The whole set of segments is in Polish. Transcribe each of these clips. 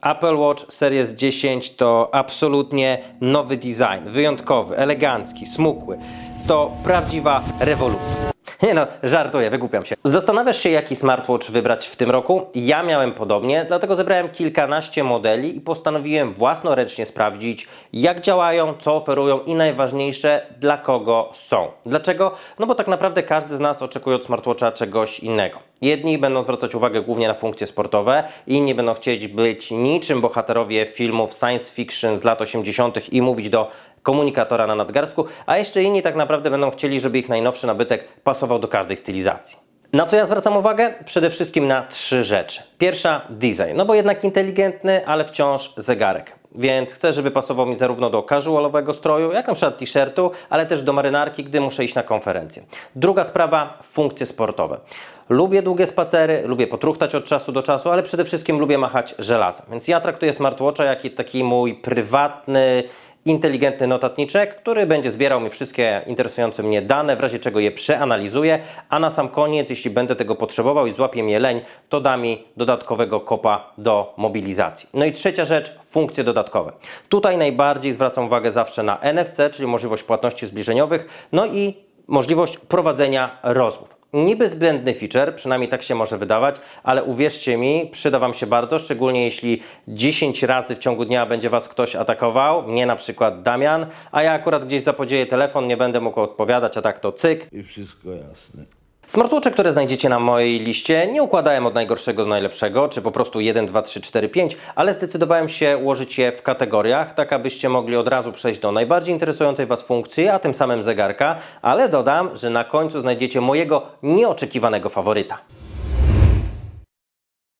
Apple Watch Series 10 to absolutnie nowy design, wyjątkowy, elegancki, smukły. To prawdziwa rewolucja. Nie no, żartuję, wygłupiam się. Zastanawiasz się, jaki smartwatch wybrać w tym roku? Ja miałem podobnie, dlatego zebrałem kilkanaście modeli i postanowiłem własnoręcznie sprawdzić, jak działają, co oferują i najważniejsze, dla kogo są. Dlaczego? No bo tak naprawdę każdy z nas oczekuje od smartwatcha czegoś innego. Jedni będą zwracać uwagę głównie na funkcje sportowe, inni będą chcieć być niczym bohaterowie filmów science fiction z lat 80. i mówić do komunikatora na nadgarstku, a jeszcze inni tak naprawdę będą chcieli, żeby ich najnowszy nabytek pasował do każdej stylizacji. Na co ja zwracam uwagę? Przede wszystkim na trzy rzeczy. Pierwsza design, no bo jednak inteligentny, ale wciąż zegarek. Więc chcę, żeby pasował mi zarówno do casualowego stroju, jak na przykład t-shirtu, ale też do marynarki, gdy muszę iść na konferencję. Druga sprawa, funkcje sportowe. Lubię długie spacery, lubię potruchtać od czasu do czasu, ale przede wszystkim lubię machać żelazem. Więc ja traktuję smartwatcha jak taki mój prywatny, inteligentny notatniczek, który będzie zbierał mi wszystkie interesujące mnie dane, w razie czego je przeanalizuję, a na sam koniec, jeśli będę tego potrzebował i złapie mnie leń, to da mi dodatkowego kopa do mobilizacji. No i trzecia rzecz, funkcje dodatkowe. Tutaj najbardziej zwracam uwagę zawsze na NFC, czyli możliwość płatności zbliżeniowych, no i możliwość prowadzenia rozmów. Niby zbędny feature, przynajmniej tak się może wydawać, ale uwierzcie mi, przyda Wam się bardzo, szczególnie jeśli 10 razy w ciągu dnia będzie Was ktoś atakował, mnie na przykład Damian, a ja akurat gdzieś zapodzieję telefon, nie będę mógł odpowiadać, a tak to cyk, I wszystko jasne. Smartwatche, które znajdziecie na mojej liście, nie układałem od najgorszego do najlepszego, czy po prostu 1, 2, 3, 4, 5, ale zdecydowałem się ułożyć je w kategoriach, tak abyście mogli od razu przejść do najbardziej interesującej Was funkcji, a tym samym zegarka, ale dodam, że na końcu znajdziecie mojego nieoczekiwanego faworyta.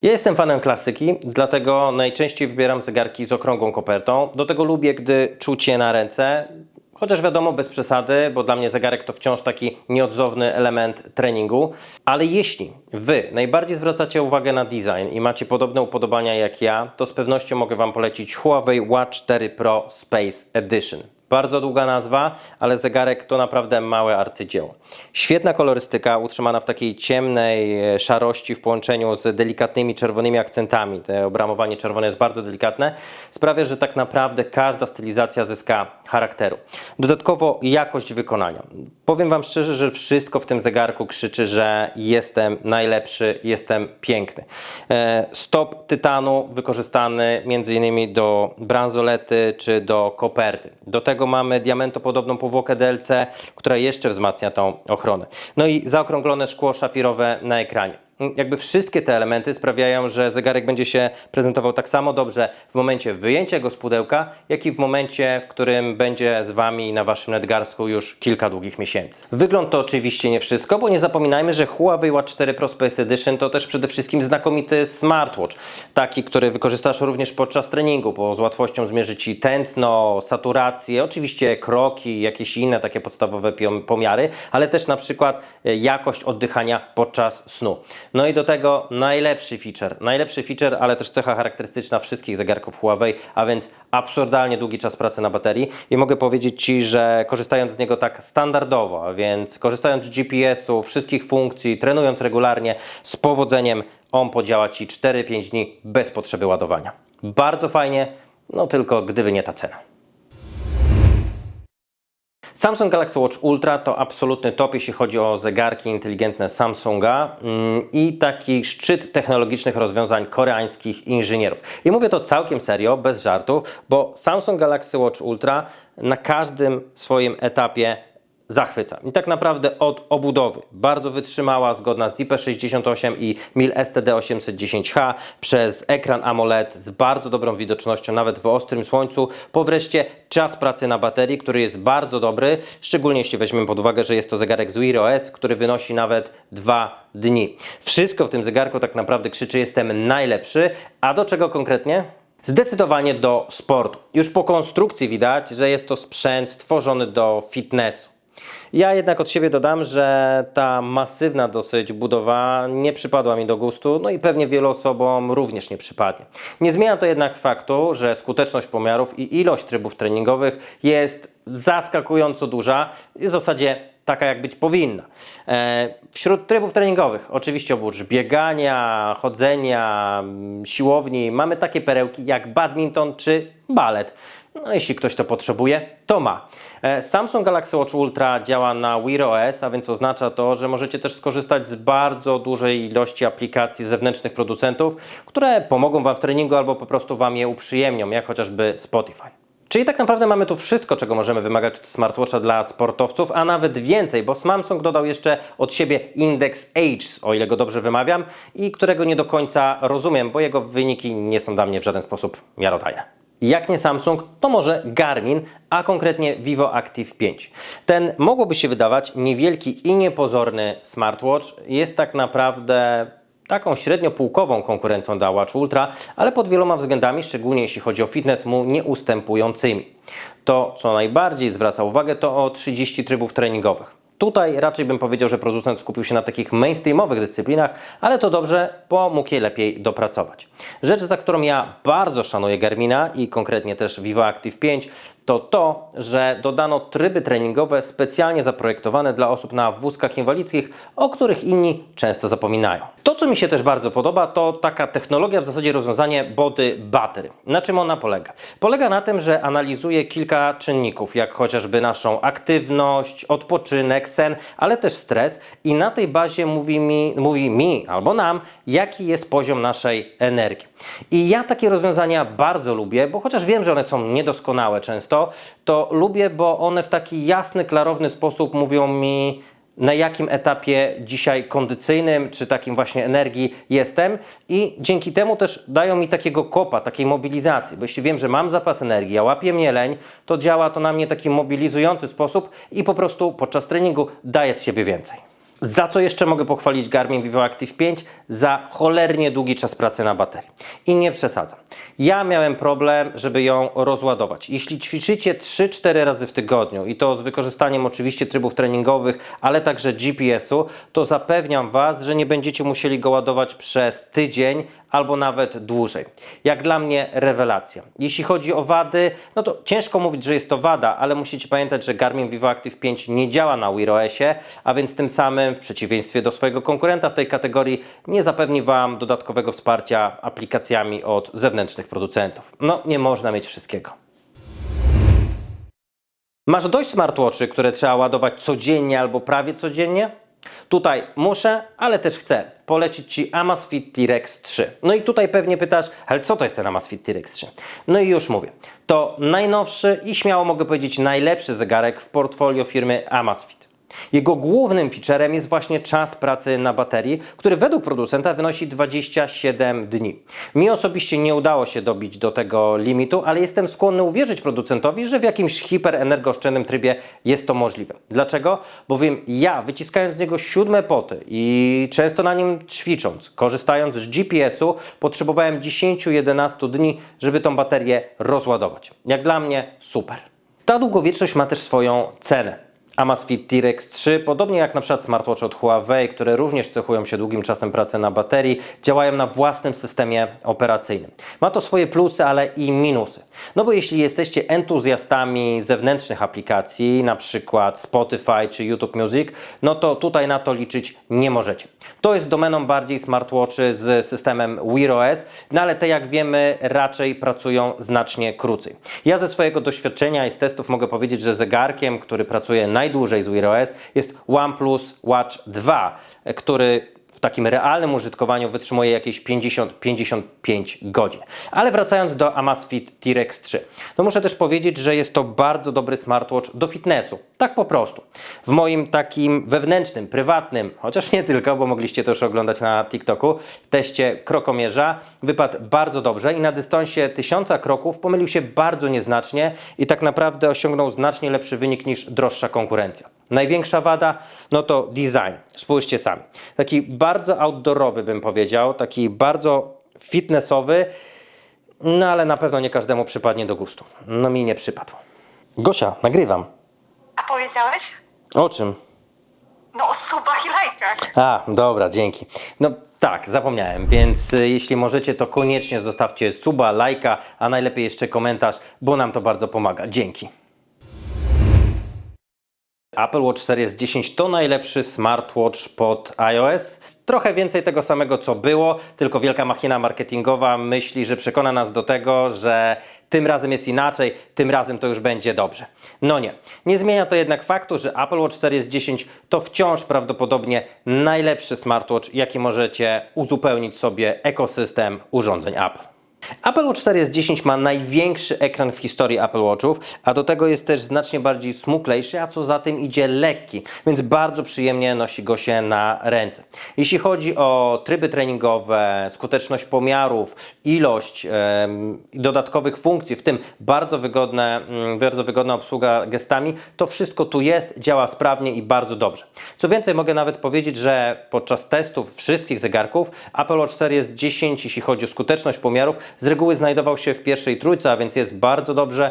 Ja jestem fanem klasyki, dlatego najczęściej wybieram zegarki z okrągłą kopertą. Do tego lubię, gdy czuć je na ręce. Chociaż wiadomo, bez przesady, bo dla mnie zegarek to wciąż taki nieodzowny element treningu. Ale jeśli Wy najbardziej zwracacie uwagę na design i macie podobne upodobania jak ja, to z pewnością mogę Wam polecić Huawei Watch 4 Pro Space Edition. Bardzo długa nazwa, ale zegarek to naprawdę małe arcydzieło. Świetna kolorystyka, utrzymana w takiej ciemnej e, szarości w połączeniu z delikatnymi czerwonymi akcentami. To obramowanie czerwone jest bardzo delikatne. Sprawia, że tak naprawdę każda stylizacja zyska charakteru. Dodatkowo jakość wykonania. Powiem Wam szczerze, że wszystko w tym zegarku krzyczy, że jestem najlepszy, jestem piękny. E, Stop tytanu wykorzystany m.in. do bransolety czy do koperty. Do tego mamy diamentopodobną powłokę DLC, która jeszcze wzmacnia tą ochronę. No i zaokrąglone szkło szafirowe na ekranie. Jakby wszystkie te elementy sprawiają, że zegarek będzie się prezentował tak samo dobrze w momencie wyjęcia go z pudełka, jak i w momencie, w którym będzie z Wami na Waszym nadgarstku już kilka długich miesięcy. Wygląd to oczywiście nie wszystko, bo nie zapominajmy, że Huawei Watch 4 Pro Space Edition to też przede wszystkim znakomity smartwatch. Taki, który wykorzystasz również podczas treningu, bo z łatwością zmierzy Ci tętno, saturację, oczywiście kroki, jakieś inne takie podstawowe pomiary, ale też na przykład e, jakość oddychania podczas snu. No i do tego najlepszy feature, najlepszy feature, ale też cecha charakterystyczna wszystkich zegarków Huawei, a więc absurdalnie długi czas pracy na baterii i mogę powiedzieć Ci, że korzystając z niego tak standardowo, a więc korzystając z GPS-u, wszystkich funkcji, trenując regularnie, z powodzeniem on podziała Ci 4-5 dni bez potrzeby ładowania. Bardzo fajnie, no tylko gdyby nie ta cena. Samsung Galaxy Watch Ultra to absolutny top, jeśli chodzi o zegarki inteligentne Samsunga mm, i taki szczyt technologicznych rozwiązań koreańskich inżynierów. I mówię to całkiem serio, bez żartów, bo Samsung Galaxy Watch Ultra na każdym swoim etapie zachwyca. I tak naprawdę od obudowy bardzo wytrzymała, zgodna z IP68 i MIL STD810H, przez ekran AMOLED z bardzo dobrą widocznością, nawet w ostrym słońcu, po wreszcie czas pracy na baterii, który jest bardzo dobry, szczególnie jeśli weźmiemy pod uwagę, że jest to zegarek z Wear OS, który wynosi nawet 2 dni. Wszystko w tym zegarku tak naprawdę krzyczy jestem najlepszy, a do czego konkretnie? Zdecydowanie do sportu. Już po konstrukcji widać, że jest to sprzęt stworzony do fitnessu. Ja jednak od siebie dodam, że ta masywna dosyć budowa nie przypadła mi do gustu, no i pewnie wielu osobom również nie przypadnie. Nie zmienia to jednak faktu, że skuteczność pomiarów i ilość trybów treningowych jest zaskakująco duża i w zasadzie taka, jak być powinna. E, wśród trybów treningowych, oczywiście oprócz biegania, chodzenia, mm, siłowni, mamy takie perełki jak badminton czy balet. No, jeśli ktoś to potrzebuje, to ma. E, Samsung Galaxy Watch Ultra działa na Wear OS, a więc oznacza to, że możecie też skorzystać z bardzo dużej ilości aplikacji zewnętrznych producentów, które pomogą Wam w treningu albo po prostu Wam je uprzyjemnią, jak chociażby Spotify. Czyli tak naprawdę mamy tu wszystko, czego możemy wymagać od smartwatcha dla sportowców, a nawet więcej, bo Samsung dodał jeszcze od siebie Index Age, o ile go dobrze wymawiam, i którego nie do końca rozumiem, bo jego wyniki nie są dla mnie w żaden sposób miarodajne. Jak nie Samsung, to może Garmin, a konkretnie Vivo Active 5. Ten mogłoby się wydawać niewielki i niepozorny smartwatch jest tak naprawdę taką średnio półkową konkurencją dla Watch Ultra, ale pod wieloma względami, szczególnie jeśli chodzi o fitness, mu nie ustępującymi. To, co najbardziej zwraca uwagę, to o 30 trybów treningowych. Tutaj raczej bym powiedział, że producent skupił się na takich mainstreamowych dyscyplinach, ale to dobrze, bo mógł je lepiej dopracować. Rzecz, za którą ja bardzo szanuję Garmina i konkretnie też Vivo Active 5, to to, że dodano tryby treningowe specjalnie zaprojektowane dla osób na wózkach inwalidzkich, o których inni często zapominają. To, co mi się też bardzo podoba, to taka technologia, w zasadzie rozwiązanie body battery. Na czym ona polega? Polega na tym, że analizuje kilka czynników, jak chociażby naszą aktywność, odpoczynek, sen, ale też stres i na tej bazie mówi mi, mówi mi albo nam, jaki jest poziom naszej energii. I ja takie rozwiązania bardzo lubię, bo chociaż wiem, że one są niedoskonałe często, to lubię, bo one w taki jasny, klarowny sposób mówią mi, na jakim etapie dzisiaj kondycyjnym, czy takim właśnie energii jestem i dzięki temu też dają mi takiego kopa, takiej mobilizacji, bo jeśli wiem, że mam zapas energii, a łapie mnie leń, to działa to na mnie taki mobilizujący sposób i po prostu podczas treningu daję z siebie więcej. Za co jeszcze mogę pochwalić Garmin Vivo Active 5? Za cholernie długi czas pracy na baterii. I nie przesadzam. Ja miałem problem, żeby ją rozładować. Jeśli ćwiczycie 3-4 razy w tygodniu i to z wykorzystaniem oczywiście trybów treningowych, ale także GPS-u, to zapewniam Was, że nie będziecie musieli go ładować przez tydzień albo nawet dłużej. Jak dla mnie rewelacja. Jeśli chodzi o wady, no to ciężko mówić, że jest to wada, ale musicie pamiętać, że Garmin Vivo Active 5 nie działa na Wear OSie, a więc tym samym w przeciwieństwie do swojego konkurenta w tej kategorii nie zapewni Wam dodatkowego wsparcia aplikacjami od zewnętrznych producentów. No, nie można mieć wszystkiego. Masz dość smartwatchy, które trzeba ładować codziennie albo prawie codziennie? Tutaj muszę, ale też chcę polecić Ci Amazfit T-Rex 3. No i tutaj pewnie pytasz, ale co to jest ten Amazfit T-Rex 3? No i już mówię. To najnowszy i śmiało mogę powiedzieć najlepszy zegarek w portfolio firmy Amazfit. Jego głównym featurem jest właśnie czas pracy na baterii, który według producenta wynosi 27 dni. Mi osobiście nie udało się dobić do tego limitu, ale jestem skłonny uwierzyć producentowi, że w jakimś hiperenergooszczędnym trybie jest to możliwe. Dlaczego? Bowiem ja, wyciskając z niego siódme poty i często na nim ćwicząc, korzystając z GPS-u, potrzebowałem 10-11 dni, żeby tą baterię rozładować. Jak dla mnie super. Ta długowieczność ma też swoją cenę. Amazfit T-Rex 3, podobnie jak na przykład smartwatch od Huawei, które również cechują się długim czasem pracy na baterii, działają na własnym systemie operacyjnym. Ma to swoje plusy, ale i minusy. No bo jeśli jesteście entuzjastami zewnętrznych aplikacji, na przykład Spotify czy YouTube Music, no to tutaj na to liczyć nie możecie. To jest domeną bardziej smartwatchy z systemem Wear OS, no ale te jak wiemy raczej pracują znacznie krócej. Ja ze swojego doświadczenia i z testów mogę powiedzieć, że zegarkiem, który pracuje najdłużej z Wear OS jest OnePlus Watch 2, który w takim realnym użytkowaniu wytrzymuje jakieś 50-55 godzin. Ale wracając do Amazfit T-Rex 3, no muszę też powiedzieć, że jest to bardzo dobry smartwatch do fitnessu. Tak po prostu. W moim takim wewnętrznym, prywatnym, chociaż nie tylko, bo mogliście to już oglądać na TikToku, teście krokomierza wypadł bardzo dobrze i na dystansie 1000 kroków pomylił się bardzo nieznacznie i tak naprawdę osiągnął znacznie lepszy wynik niż droższa konkurencja. Największa wada, no to design. Spójrzcie sami. Taki bardzo outdoorowy bym powiedział, taki bardzo fitnessowy, no ale na pewno nie każdemu przypadnie do gustu. No mi nie przypadł. Gosia, nagrywam. A powiedziałeś? O czym? No o subach i lajkach. A, dobra, dzięki. No tak, zapomniałem, więc y, jeśli możecie, to koniecznie zostawcie suba, lajka, a najlepiej jeszcze komentarz, bo nam to bardzo pomaga. Dzięki. Apple Watch Series 10 to najlepszy smartwatch pod iOS. Trochę więcej tego samego, co było, tylko wielka machina marketingowa myśli, że przekona nas do tego, że tym razem jest inaczej, tym razem to już będzie dobrze. No nie. Nie zmienia to jednak faktu, że Apple Watch Series 10 to wciąż prawdopodobnie najlepszy smartwatch, jaki możecie uzupełnić sobie ekosystem urządzeń Apple. Apple Watch Series 10 ma największy ekran w historii Apple Watchów, a do tego jest też znacznie bardziej smuklejszy, a co za tym idzie lekki, więc bardzo przyjemnie nosi go się na ręce. Jeśli chodzi o tryby treningowe, skuteczność pomiarów, ilość em, dodatkowych funkcji, w tym bardzo, wygodne, mm, bardzo wygodna obsługa gestami, to wszystko tu jest, działa sprawnie i bardzo dobrze. Co więcej, mogę nawet powiedzieć, że podczas testów wszystkich zegarków Apple Watch Series 10, jeśli chodzi o skuteczność pomiarów, z reguły znajdował się w pierwszej trójce, a więc jest bardzo dobrze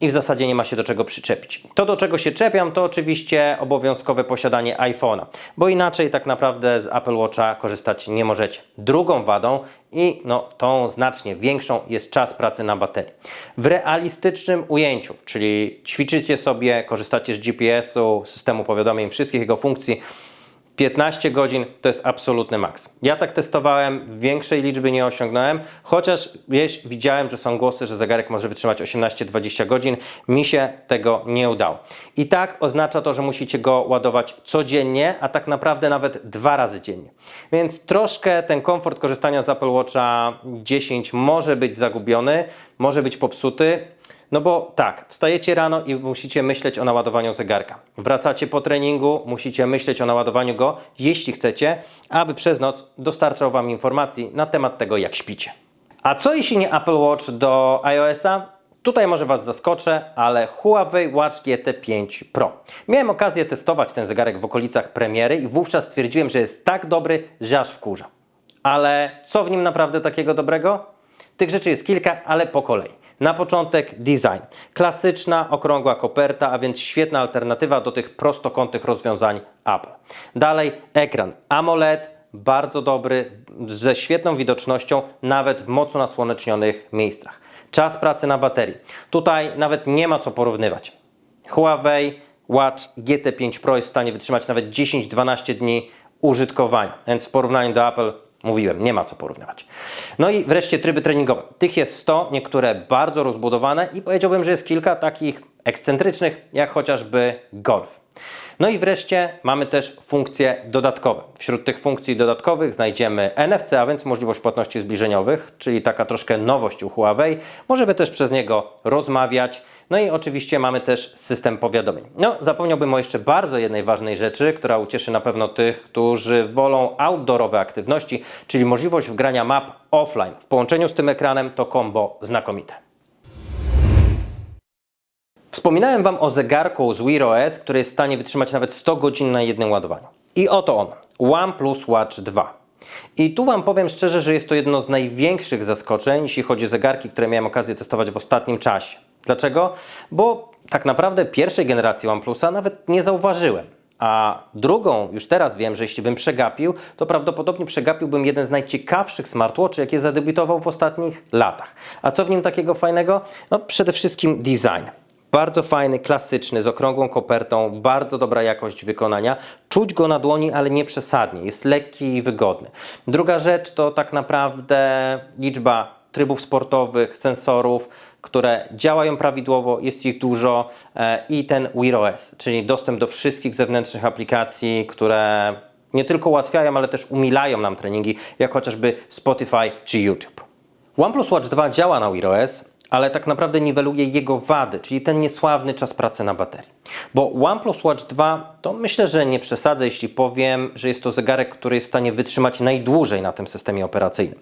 i w zasadzie nie ma się do czego przyczepić. To, do czego się czepiam, to oczywiście obowiązkowe posiadanie iPhone'a, bo inaczej tak naprawdę z Apple Watcha korzystać nie możecie. Drugą wadą i no, tą znacznie większą jest czas pracy na baterii. W realistycznym ujęciu, czyli ćwiczycie sobie, korzystacie z GPS-u, systemu powiadomień, wszystkich jego funkcji, 15 godzin to jest absolutny maks. Ja tak testowałem, większej liczby nie osiągnąłem, chociaż wiesz, widziałem, że są głosy, że zegarek może wytrzymać 18-20 godzin. Mi się tego nie udało. I tak oznacza to, że musicie go ładować codziennie, a tak naprawdę nawet dwa razy dziennie. Więc troszkę ten komfort korzystania z Apple Watcha 10 może być zagubiony, może być popsuty. No bo tak, wstajecie rano i musicie myśleć o naładowaniu zegarka. Wracacie po treningu, musicie myśleć o naładowaniu go, jeśli chcecie, aby przez noc dostarczał Wam informacji na temat tego, jak śpicie. A co jeśli nie Apple Watch do iOS-a? Tutaj może Was zaskoczę, ale Huawei Watch GT 5 Pro. Miałem okazję testować ten zegarek w okolicach premiery i wówczas stwierdziłem, że jest tak dobry, że aż wkurza. Ale co w nim naprawdę takiego dobrego? Tych rzeczy jest kilka, ale po kolei. Na początek design. Klasyczna, okrągła koperta, a więc świetna alternatywa do tych prostokątnych rozwiązań Apple. Dalej ekran AMOLED, bardzo dobry, ze świetną widocznością, nawet w mocno nasłonecznionych miejscach. Czas pracy na baterii. Tutaj nawet nie ma co porównywać. Huawei Watch GT5 Pro jest w stanie wytrzymać nawet 10-12 dni użytkowania, więc w porównaniu do Apple Mówiłem, nie ma co porównywać. No i wreszcie tryby treningowe. Tych jest 100, niektóre bardzo rozbudowane i powiedziałbym, że jest kilka takich ekscentrycznych, jak chociażby golf. No i wreszcie mamy też funkcje dodatkowe. Wśród tych funkcji dodatkowych znajdziemy NFC, a więc możliwość płatności zbliżeniowych, czyli taka troszkę nowość u Huawei. Możemy też przez niego rozmawiać. No i oczywiście mamy też system powiadomień. No, zapomniałbym o jeszcze bardzo jednej ważnej rzeczy, która ucieszy na pewno tych, którzy wolą outdoorowe aktywności, czyli możliwość wgrania map offline. W połączeniu z tym ekranem to combo znakomite. Wspominałem Wam o zegarku z Wear OS, który jest w stanie wytrzymać nawet 100 godzin na jednym ładowaniu. I oto on, OnePlus Watch 2. I tu Wam powiem szczerze, że jest to jedno z największych zaskoczeń, jeśli chodzi o zegarki, które miałem okazję testować w ostatnim czasie. Dlaczego? Bo tak naprawdę pierwszej generacji OnePlusa nawet nie zauważyłem. A drugą, już teraz wiem, że jeśli bym przegapił, to prawdopodobnie przegapiłbym jeden z najciekawszych smartwatchy, jakie zadebiutował w ostatnich latach. A co w nim takiego fajnego? No przede wszystkim design. Bardzo fajny, klasyczny, z okrągłą kopertą, bardzo dobra jakość wykonania. Czuć go na dłoni, ale nie przesadnie. Jest lekki i wygodny. Druga rzecz to tak naprawdę liczba trybów sportowych, sensorów, które działają prawidłowo, jest ich dużo e, i ten Wear OS, czyli dostęp do wszystkich zewnętrznych aplikacji, które nie tylko ułatwiają, ale też umilają nam treningi, jak chociażby Spotify czy YouTube. OnePlus Watch 2 działa na Wear OS, ale tak naprawdę niweluje jego wady, czyli ten niesławny czas pracy na baterii. Bo OnePlus Watch 2 to myślę, że nie przesadzę, jeśli powiem, że jest to zegarek, który jest w stanie wytrzymać najdłużej na tym systemie operacyjnym.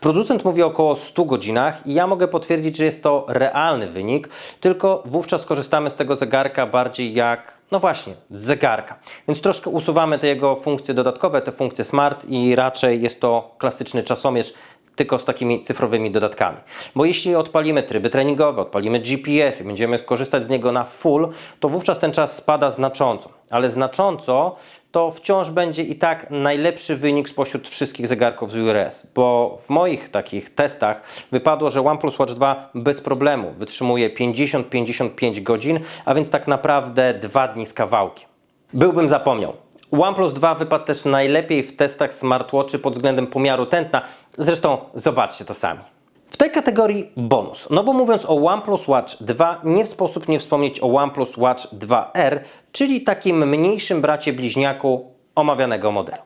Producent mówi około 100 godzinach i ja mogę potwierdzić, że jest to realny wynik, tylko wówczas korzystamy z tego zegarka bardziej jak no właśnie, z zegarka. Więc troszkę usuwamy te jego funkcje dodatkowe, te funkcje smart i raczej jest to klasyczny czasomierz tylko z takimi cyfrowymi dodatkami. Bo jeśli odpalimy tryby treningowe, odpalimy GPS i będziemy korzystać z niego na full, to wówczas ten czas spada znacząco. Ale znacząco to wciąż będzie i tak najlepszy wynik spośród wszystkich zegarków z URS, bo w moich takich testach wypadło, że OnePlus Watch 2 bez problemu wytrzymuje 50-55 godzin, a więc tak naprawdę dwa dni z kawałkiem. Byłbym zapomniał. OnePlus 2 wypadł też najlepiej w testach smartwatchy pod względem pomiaru tętna. Zresztą zobaczcie to sami. W tej kategorii bonus, no bo mówiąc o OnePlus Watch 2, nie w sposób nie wspomnieć o OnePlus Watch 2R, czyli takim mniejszym bracie bliźniaku omawianego modelu.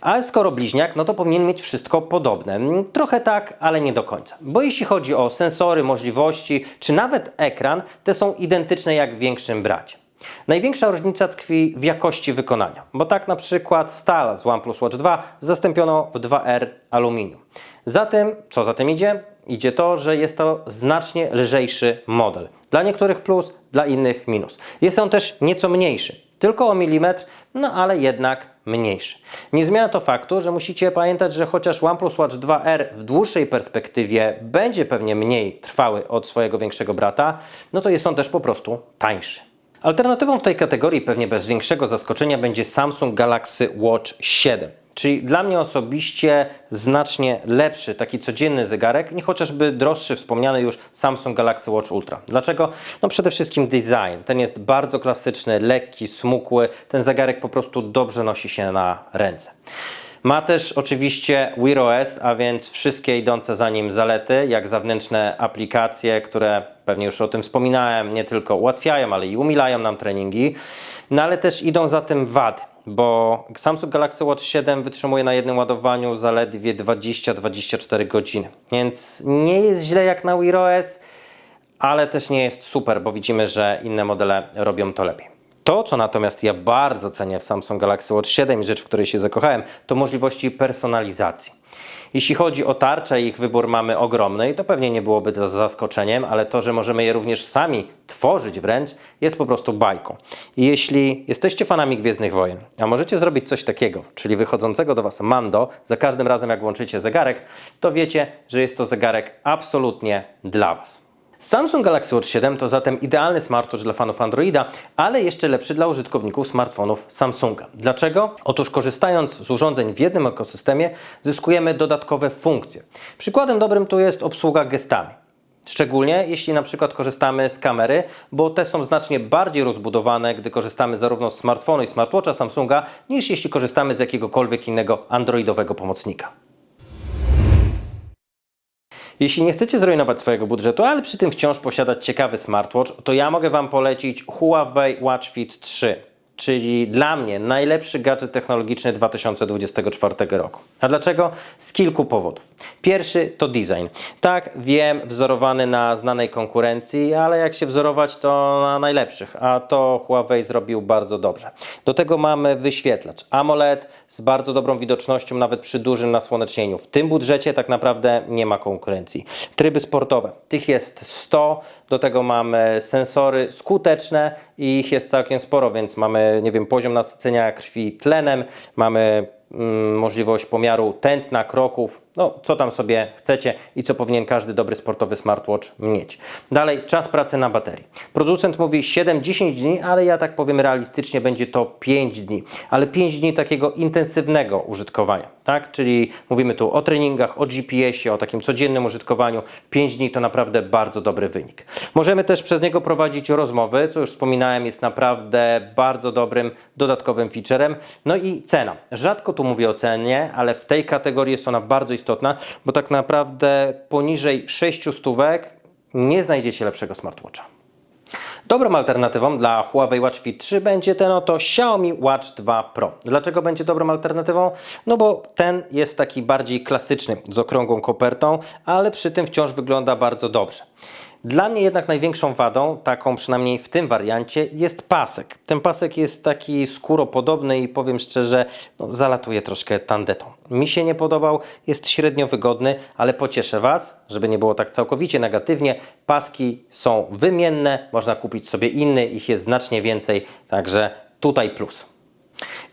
Ale skoro bliźniak, no to powinien mieć wszystko podobne. Trochę tak, ale nie do końca. Bo jeśli chodzi o sensory, możliwości, czy nawet ekran, te są identyczne jak w większym bracie. Największa różnica tkwi w jakości wykonania, bo tak na przykład stal z OnePlus Watch 2 zastąpiono w 2R aluminium. Zatem, co za tym idzie? Idzie to, że jest to znacznie lżejszy model. Dla niektórych plus, dla innych minus. Jest on też nieco mniejszy, tylko o milimetr, no ale jednak mniejszy. Nie zmienia to faktu, że musicie pamiętać, że chociaż OnePlus Watch 2R w dłuższej perspektywie będzie pewnie mniej trwały od swojego większego brata, no to jest on też po prostu tańszy. Alternatywą w tej kategorii, pewnie bez większego zaskoczenia, będzie Samsung Galaxy Watch 7. Czyli dla mnie osobiście znacznie lepszy, taki codzienny zegarek, nie chociażby droższy, wspomniany już Samsung Galaxy Watch Ultra. Dlaczego? No przede wszystkim design. Ten jest bardzo klasyczny, lekki, smukły. Ten zegarek po prostu dobrze nosi się na ręce. Ma też oczywiście Wear OS, a więc wszystkie idące za nim zalety, jak zewnętrzne aplikacje, które pewnie już o tym wspominałem, nie tylko ułatwiają, ale i umilają nam treningi, no ale też idą za tym wady, bo Samsung Galaxy Watch 7 wytrzymuje na jednym ładowaniu zaledwie 20-24 godziny, więc nie jest źle jak na Wear OS, ale też nie jest super, bo widzimy, że inne modele robią to lepiej. To, co natomiast ja bardzo cenię w Samsung Galaxy Watch 7 i rzecz, w której się zakochałem, to możliwości personalizacji. Jeśli chodzi o tarcze, ich wybór mamy ogromny i to pewnie nie byłoby zaskoczeniem, ale to, że możemy je również sami tworzyć wręcz, jest po prostu bajką. I jeśli jesteście fanami Gwiezdnych Wojen, a możecie zrobić coś takiego, czyli wychodzącego do Was Mando, za każdym razem jak włączycie zegarek, to wiecie, że jest to zegarek absolutnie dla Was. Samsung Galaxy Watch 7 to zatem idealny smartwatch dla fanów Androida, ale jeszcze lepszy dla użytkowników smartfonów Samsunga. Dlaczego? Otóż korzystając z urządzeń w jednym ekosystemie zyskujemy dodatkowe funkcje. Przykładem dobrym tu jest obsługa gestami. Szczególnie jeśli na przykład korzystamy z kamery, bo te są znacznie bardziej rozbudowane, gdy korzystamy zarówno z smartfonu i smartwatcha Samsunga, niż jeśli korzystamy z jakiegokolwiek innego androidowego pomocnika. Jeśli nie chcecie zrujnować swojego budżetu, ale przy tym wciąż posiadać ciekawy smartwatch, to ja mogę Wam polecić Huawei Watch Fit 3, czyli dla mnie najlepszy gadżet technologiczny 2024 roku. A dlaczego? Z kilku powodów. Pierwszy to design. Tak, wiem, wzorowany na znanej konkurencji, ale jak się wzorować, to na najlepszych, a to Huawei zrobił bardzo dobrze. Do tego mamy wyświetlacz AMOLED z bardzo dobrą widocznością, nawet przy dużym nasłonecznieniu. W tym budżecie tak naprawdę nie ma konkurencji. Tryby sportowe, tych jest 100, do tego mamy sensory skuteczne i ich jest całkiem sporo, więc mamy, nie wiem, poziom nasycenia krwi tlenem, mamy mm, możliwość pomiaru tętna, kroków, no co tam sobie chcecie i co powinien każdy dobry sportowy smartwatch mieć. Dalej, czas pracy na baterii. Producent mówi 7-10 dni, ale ja tak powiem realistycznie będzie to 5 dni, ale 5 dni takiego intensywnego użytkowania, tak? Czyli mówimy tu o treningach, o GPS-ie, o takim codziennym użytkowaniu. 5 dni to naprawdę bardzo dobry wynik. Możemy też przez niego prowadzić rozmowy, co już wspominałem, jest naprawdę bardzo dobrym dodatkowym featurem. No i cena. Rzadko tu mówię o cenie, ale w tej kategorii jest ona bardzo istotna, bo tak naprawdę poniżej 6 stówek nie znajdziecie lepszego smartwatcha. Dobrą alternatywą dla Huawei Watch Fit 3 będzie ten oto Xiaomi Watch 2 Pro. Dlaczego będzie dobrą alternatywą? No bo ten jest taki bardziej klasyczny, z okrągłą kopertą, ale przy tym wciąż wygląda bardzo dobrze. Dla mnie jednak największą wadą, taką przynajmniej w tym wariancie, jest pasek. Ten pasek jest taki skóropodobny i powiem szczerze, no, zalatuje troszkę tandetą. Mi się nie podobał, jest średnio wygodny, ale pocieszę Was, żeby nie było tak całkowicie negatywnie. Paski są wymienne, można kupić sobie inny, ich jest znacznie więcej, także tutaj plus.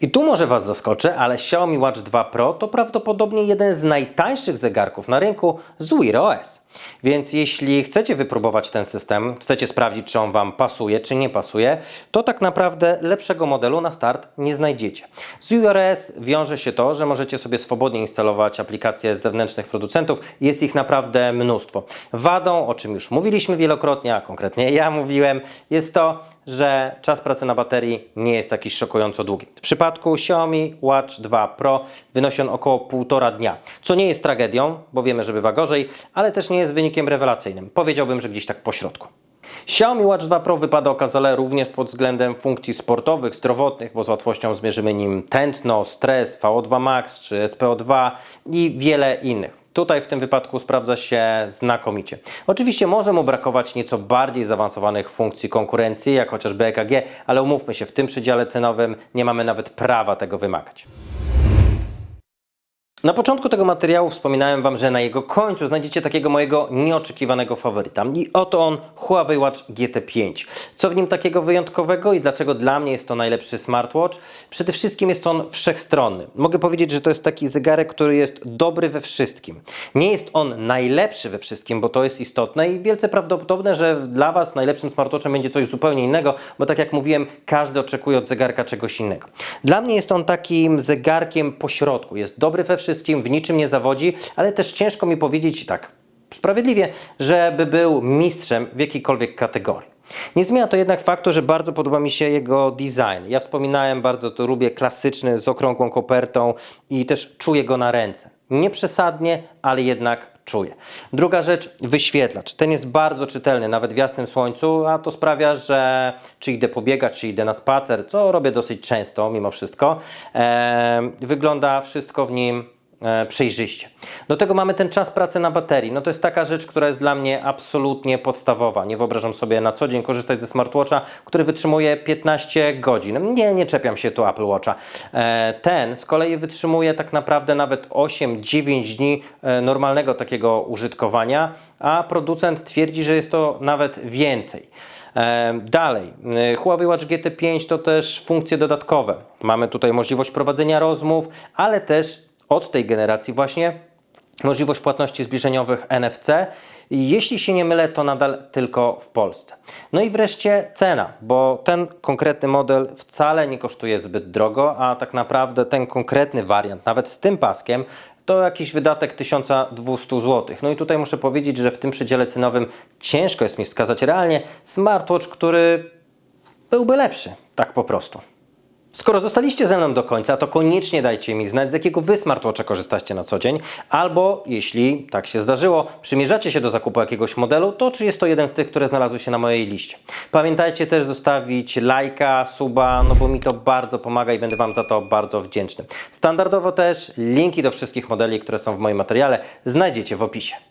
I tu może Was zaskoczę, ale Xiaomi Watch 2 Pro to prawdopodobnie jeden z najtańszych zegarków na rynku z Wear OS. Więc jeśli chcecie wypróbować ten system, chcecie sprawdzić, czy on Wam pasuje, czy nie pasuje, to tak naprawdę lepszego modelu na start nie znajdziecie. Z OS wiąże się to, że możecie sobie swobodnie instalować aplikacje z zewnętrznych producentów. Jest ich naprawdę mnóstwo. Wadą, o czym już mówiliśmy wielokrotnie, a konkretnie ja mówiłem, jest to, że czas pracy na baterii nie jest taki szokująco długi. W przypadku Xiaomi Watch 2 Pro wynosi on około półtora dnia, co nie jest tragedią, bo wiemy, że bywa gorzej, ale też nie jest wynikiem rewelacyjnym. Powiedziałbym, że gdzieś tak po środku. Xiaomi Watch 2 Pro wypada okazale również pod względem funkcji sportowych, zdrowotnych, bo z łatwością zmierzymy nim tętno, stres, VO2 Max czy SPO2 i wiele innych. Tutaj w tym wypadku sprawdza się znakomicie. Oczywiście może mu brakować nieco bardziej zaawansowanych funkcji konkurencji, jak chociażby EKG, ale umówmy się, w tym przedziale cenowym nie mamy nawet prawa tego wymagać. Na początku tego materiału wspominałem Wam, że na jego końcu znajdziecie takiego mojego nieoczekiwanego faworyta. I oto on Huawei Watch GT5. Co w nim takiego wyjątkowego i dlaczego dla mnie jest to najlepszy smartwatch? Przede wszystkim jest on wszechstronny. Mogę powiedzieć, że to jest taki zegarek, który jest dobry we wszystkim. Nie jest on najlepszy we wszystkim, bo to jest istotne i wielce prawdopodobne, że dla Was najlepszym smartwatchem będzie coś zupełnie innego, bo tak jak mówiłem, każdy oczekuje od zegarka czegoś innego. Dla mnie jest on takim zegarkiem pośrodku. Jest dobry we wszystkim, w niczym nie zawodzi, ale też ciężko mi powiedzieć tak sprawiedliwie, żeby był mistrzem w jakiejkolwiek kategorii. Nie zmienia to jednak faktu, że bardzo podoba mi się jego design. Ja wspominałem, bardzo to lubię, klasyczny, z okrągłą kopertą i też czuję go na ręce. Nie przesadnie, ale jednak czuję. Druga rzecz, wyświetlacz. Ten jest bardzo czytelny, nawet w jasnym słońcu, a to sprawia, że czy idę pobiegać, czy idę na spacer, co robię dosyć często mimo wszystko, wygląda wszystko w nim przejrzyście. Do tego mamy ten czas pracy na baterii. No to jest taka rzecz, która jest dla mnie absolutnie podstawowa. Nie wyobrażam sobie na co dzień korzystać ze smartwatcha, który wytrzymuje 15 godzin. Nie, nie czepiam się tu Apple Watcha. E, Ten z kolei wytrzymuje tak naprawdę nawet 8-9 dni e, normalnego takiego użytkowania, a producent twierdzi, że jest to nawet więcej. E, Dalej, Huawei Watch GT5 to też funkcje dodatkowe. Mamy tutaj możliwość prowadzenia rozmów, ale też od tej generacji właśnie możliwość płatności zbliżeniowych NFC. Jeśli się nie mylę, to nadal tylko w Polsce. No i wreszcie cena, bo ten konkretny model wcale nie kosztuje zbyt drogo, a tak naprawdę ten konkretny wariant, nawet z tym paskiem, to jakiś wydatek 1200 zł. No i tutaj muszę powiedzieć, że w tym przedziale cenowym ciężko jest mi wskazać realnie smartwatch, który byłby lepszy, tak po prostu. Skoro zostaliście ze mną do końca, to koniecznie dajcie mi znać, z jakiego wy smartwatcha korzystacie na co dzień, albo jeśli tak się zdarzyło, przymierzacie się do zakupu jakiegoś modelu, to czy jest to jeden z tych, które znalazły się na mojej liście. Pamiętajcie też zostawić lajka, suba, no bo mi to bardzo pomaga i będę Wam za to bardzo wdzięczny. Standardowo też linki do wszystkich modeli, które są w moim materiale znajdziecie w opisie.